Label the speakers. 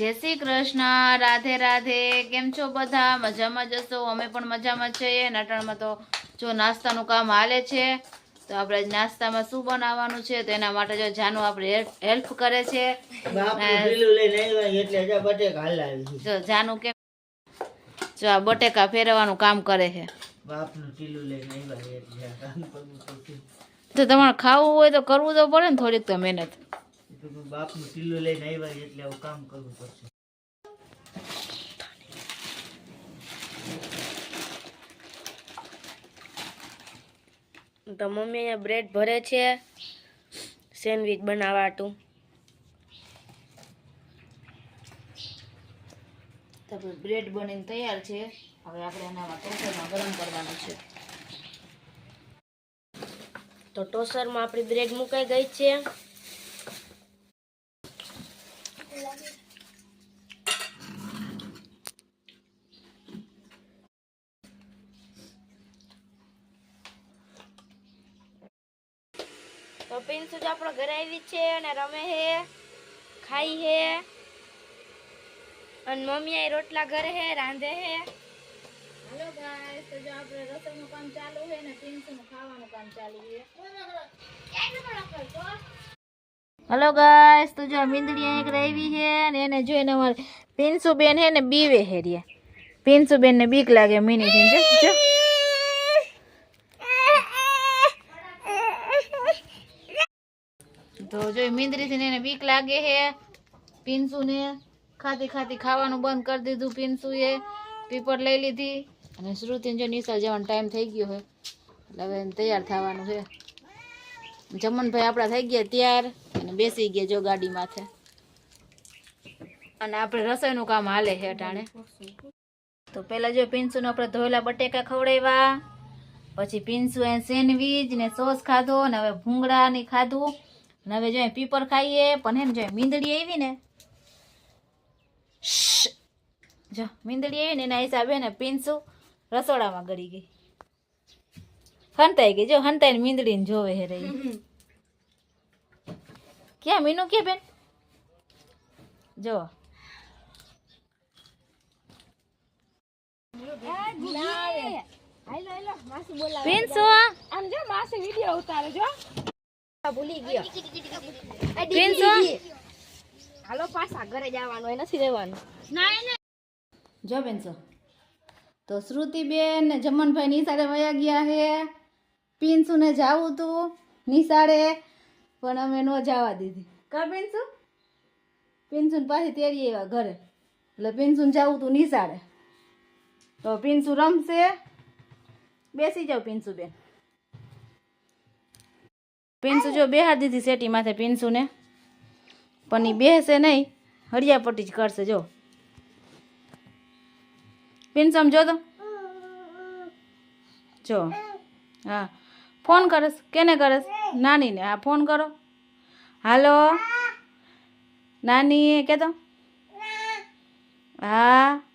Speaker 1: જય શ્રી કૃષ્ણ રાધે રાધે. કેમ છો બધા? મજામાં જશો અમે પણ મજામાં છીએ નટણમાં તો જો નાસ્તાનું કામ હાલે છે તો આપણે નાસ્તામાં શું બનાવવાનું છે તો એના માટે જો જાનુ આપણે હેલ્પ કરે છે.
Speaker 2: જા
Speaker 1: જાનુ કેમ જો આ બટેકા ફેરવવાનું કામ કરે છે. તો તમારે ખાવું હોય તો કરવું તો પડે ને થોડીક તો મહેનત.
Speaker 2: બાપનું ઢીલું લઈને આવ્યા એટલે આવું કામ કરવું પડશે.
Speaker 3: તો મમ્મી અહીંયા બ્રેડ ભરે છે. સેન્ડવિચ બનાવવા હતું
Speaker 1: તો બ્રેડ બનીને તૈયાર છે. હવે આપણે એનામાં ટોસરમાં ગરમ કરવાનું છે.
Speaker 3: તો ટોસરમાં આપણી બ્રેડ મુકાઈ ગઈ છે. તો પિન્સુ જ આપણો ઘરે આવી છે અને રમે હે ખાઈ હે અને મમ્મી આ રોટલા ઘરે હે રાંધે હે
Speaker 1: હેલો ગાઈસ તો જો આપણે રસોઈનું કામ ચાલુ છે ને પિન્સુનું ખાવાનું કામ ચાલુ છે. હેલો ગાઈસ તો જો મીંદડી અહીં એક આવી છે ને એને જોઈને અમારે પિન્સુ બેન હે ને બીવે હે રે પિન્સુ બેન ને બીક લાગે મિની થી જો. તો જો મીંદડી થી એને બીક લાગે હે પીનસુ ને ખાતી ખાતી ખાવાનું બંધ કરી દીધું પીનસુએ પીપર લઈ લીધી અને શ્રુતિને જો નિશાળ જવાનો ટાઈમ થઈ ગયો હોય એટલે હવે તૈયાર થવાનું છે જમનભાઈ આપણા થઈ ગયા ત્યાર અને બેસી ગયા જો ગાડી માથે. અને આપણે રસોઈનું કામ હાલે છે અટાણે. તો પહેલાં જો પીનસુને આપણે ધોયેલા બટેકા ખવડાવ્યા, પછી પીનસુ એ સેન્ડવીચ ને સોસ ખાધો ને હવે ભૂંગળા ને ખાધું. હવે જો પીપર ખાઈએ પણ હે ને જો મીંદડી આવી ને. જો મીંદડી આવી ને એના હિસાબે ને પિન્સુ રસોડામાં ગળી ગઈ. હંતાઈ ગઈ. જો હંતાઈને મીંદડીને જોવે હે રહી. ક્યાં મીનુ કે બેન? જો. પિન્સુ
Speaker 3: આમ જો માસી વિડિયો ઉતારે જો. ભૂલી ગયો?
Speaker 1: પિન્સુ
Speaker 3: હાલો પાછા ઘરે જવાનું નથી રહેવાનું.
Speaker 1: જો પિન્સુ તો શ્રુતિબેન ને જમનભાઈ નિશાળે વયા ગયા હે. પિન્સુને જાવું તું નિશાળે પણ અમે ન જવા દીધી. કા પિન્સુ? પિન્સુને પાછી તેરી એવા ઘરે. એટલે પિન્સુને જાવું તું નિશાળે. તો પિન્સુ રમશે. બેસી જાઓ પિન્સુ બેન પિન્સુ જો બેહાર દીધી સેટી માથે પિન્સુને. પણ ઈ બેસે નહીં હળિયાપટ્ટી જ કરશે, જો. પિન જો તો. જો, હા. ફોન કરસ, કેને કરસ? નાનીને, હા, ફોન કરો. હાલો. નાની કે તો હા.